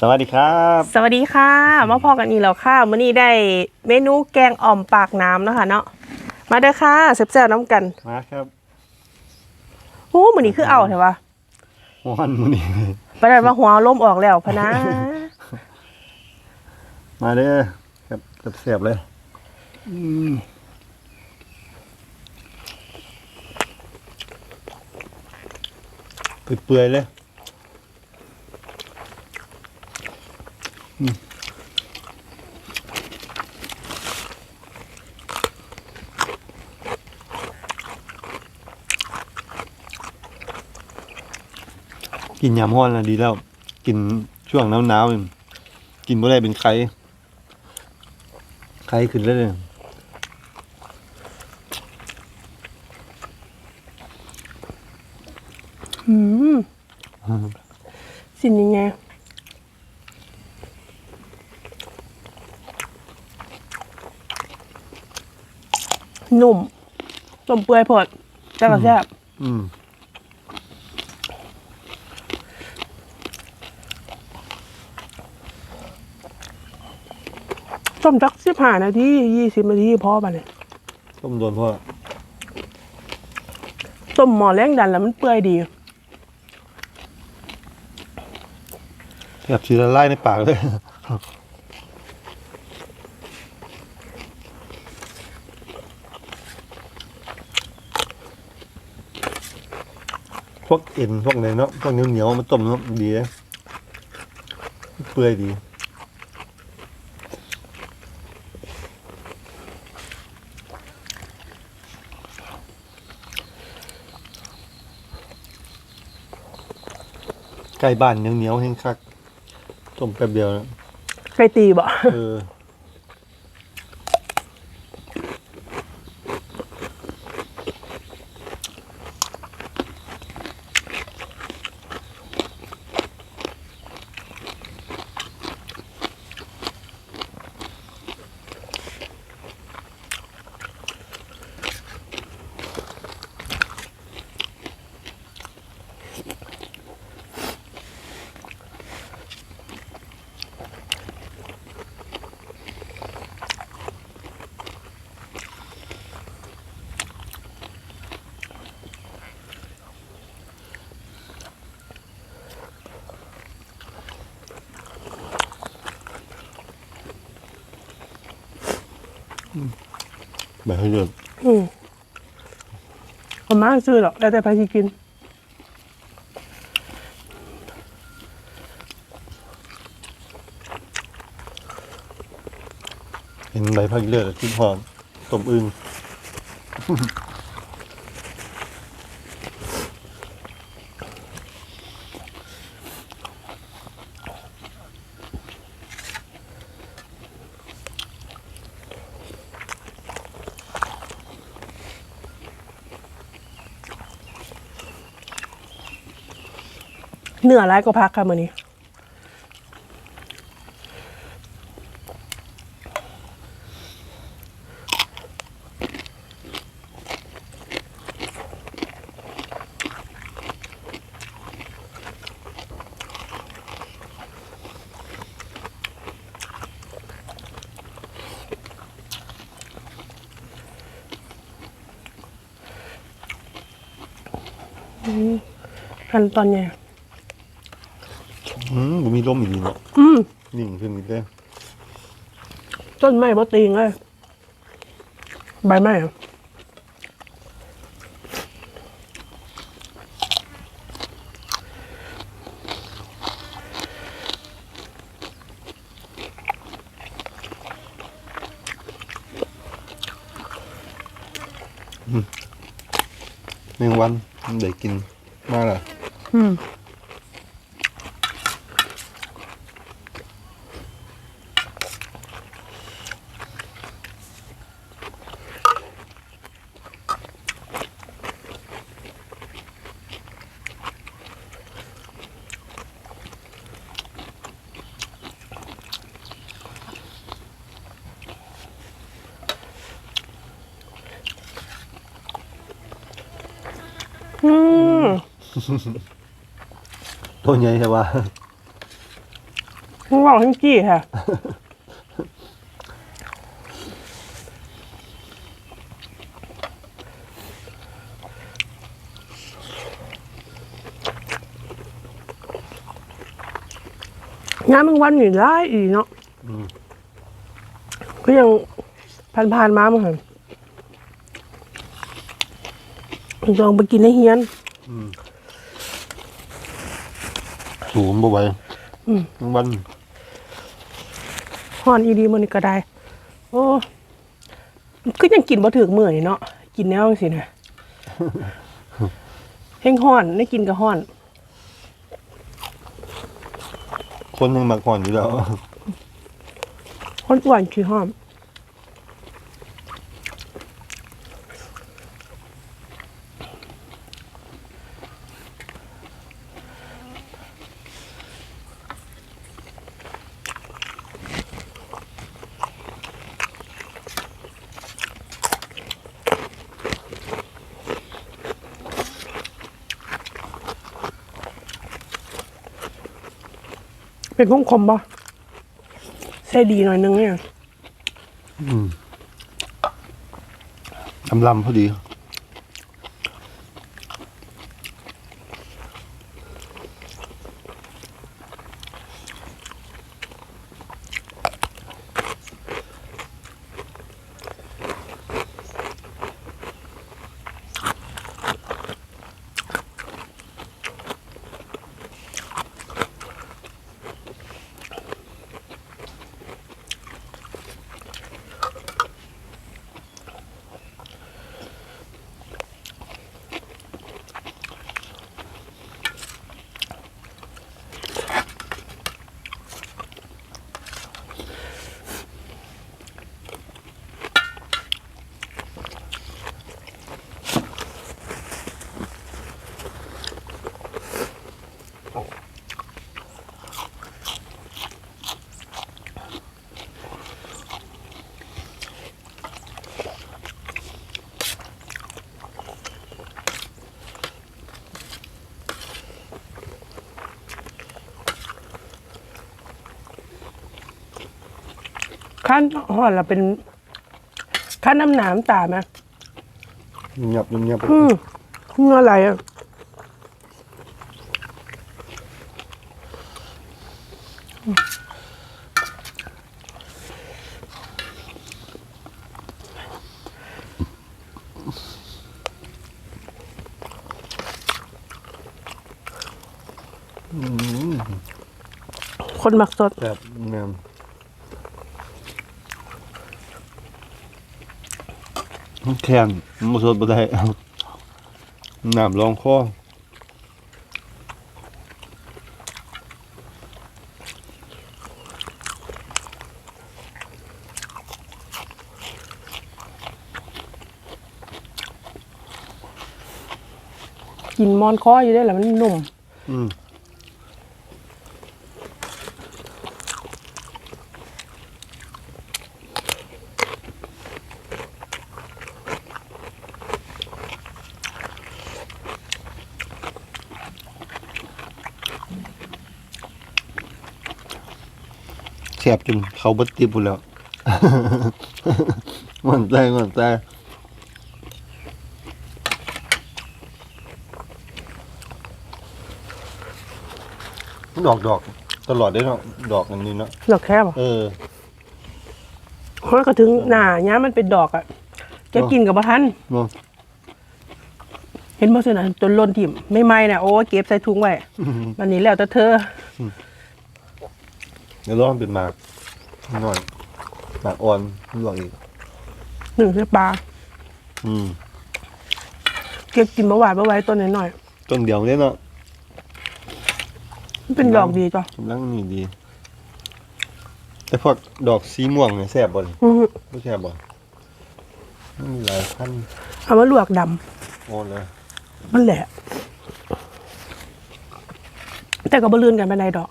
สวัสดีครับ สวัสดีค่ะ มาพอกันอีกแล้วค่ะมื้อนี้ได้เมนูแกงอ่อมปากน้ำเนาะค่ะเนาะมาเด้อค่ะแซ่บๆน้ำกันมาครับโอ้มื้อนี้คือเอาเถอะวะวันมื้อนี้ไปได้มาหัวลมออกแล้วพะนะมาเด้อครับเสียบๆเลยอืมเปื่อยๆเลย กินยำห้อนแล้วดีแล้ว กินช่วงหนาวๆนี่กินบ่ได้เป็นไข้ไข้ขึ้นเลยเนี่ยอืมสินยังไงนุ่มต้มเปื่อยผดแต่ก็แซ่บอืม ต้มจักสิบห้านาทียี่สิบนาทีพอปะเนี่ยต้มโดนพ่อต้มหม้อแรงดันแล้วมันเปื่อยดีแบบสีละลายในปากเลยพวกเอ็นพวกอะไรเนาะพวกเหนียวเหนียวๆมันต้มเนาะดีเลยเปื่อยดี ใกล้บ้านเหนียวเหนียวๆแห้งคักต้มแป๊บเดียวนะ ไก่ตีบ่ เออ แบบให้เลือกอืมผมมาซื้อหรอกแล้วแต่ไปที่กิน เห็นใบพักเลือดขึ้นหอมต้มอึ่ง เนื้อร้ายก็พักค่ะมื้อนี้อืมขั้นตอนใหญ่ อืมผมมีร่มอีกนี่เนาะอืมนิ่งขึ้นอีกเลยต้นไม้บ่ตีงเลยใบไม้อะแมงวันเดี๋ยวกินมากเลยอืม อืม ตัวใหญ่ใช่ปะทั้งว่าวทั้งจี้ค่ะงานมึงวันอยู่ได้อีเนาะอืมก็ยังผ่านๆมาเหมือนกันลองไปกินให้เฮียน สูงบ่ไหวอืมทั้งวันฮ้อนอีดีมันนี่ก็ได้ โอ้ก็ยังกินบ่ถึกมื้อนี่เนาะกินแนวจังซี่นะแห้งฮ้อนได้กินก็ฮ้อน คนยังมักห่อนอยู่แล้วฮ้อนอ้วนขี้ฮ้อน เป็นคมคมปะใส่ดีหน่อยนึงเนี่ยลำลำพอดี ขั้นห่อนเราเป็นขั้นน้ำหนามตาไหมเงียบเงียบอืมเงื่ออะไรอะคนหมักสดแบบเงีย แข็งมันสดบ่ได้น้ำรองคอกินมอนคออยู่ได้แหละมันนุ่ม อืม บจนเขาเบัดติบุแล้วหมันใจหมันใจดอกดอกตลอดได้เนาะดอกอันนี้เนาะดอกแคบอะเออเพราะก็ถึงหน้าย้ามันเป็นดอกอะแกกินกับบ่ทันเนาะเห็นบ่สินะจนล้นถิ่มไม่ไหม้นะโอ้ยเก็บใส่ถุงไว้วันนี้แล้วแต่เธอ เดี๋ยวลองเป็นหมากหน่อยหมากอ่อนลวกอีกหนึ่งคือปลาอืม เก็บกินบ่หวานบ่ไหว้ต้นน้อยต้นเดียวเนี่ยเนาะๆมันเป็นดอกดีจ้ะกำลังนี่ดีแต่พวกดอกสีม่วงเนี่ยแซ่บบ่นี่อื้อหือไม่แซ่บบ่มันมีหลายพันธุ์เอามาลวกดำ โอนเลยมันแหละ แต่ก็บ่ลื่นกันไปไหนใดดอก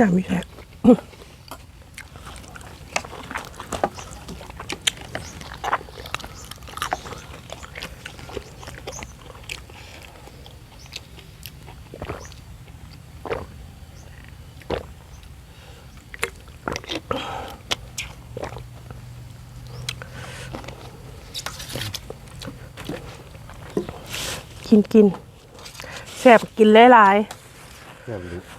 น้ำมีแค่กินกินแสบกินหลายๆ แซ่บดีๆ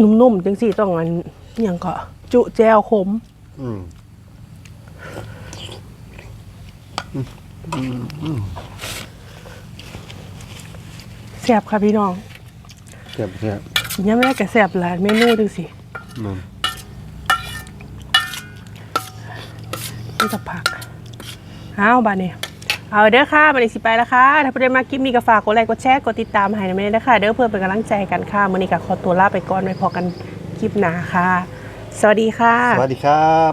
นุ่มๆจังสี่ต้องอันอหย่างก็จุแจวขมอืมแสบค่ะพี่น้องแซ่บแซ่บยังไม่ได้กระแสบหลายเมนูจังสิมันนี่จะผักอ้าวบานนี้ เอาเด้อค่ะบานนี้สิไปแล้วค่ะ ถ้าเพื่อนมาคลิปมีก็ฝากกดไลค์กดแชร์กดติดตามให้นะแม่เด้อค่ะเด้อเพื่อเป็นกำลังใจกันค่ะมันนี้ก็ขอตัวลาไปก่อนไว้พอกันคลิปหน้าค่ะ สวัสดีค่ะ สวัสดีครับ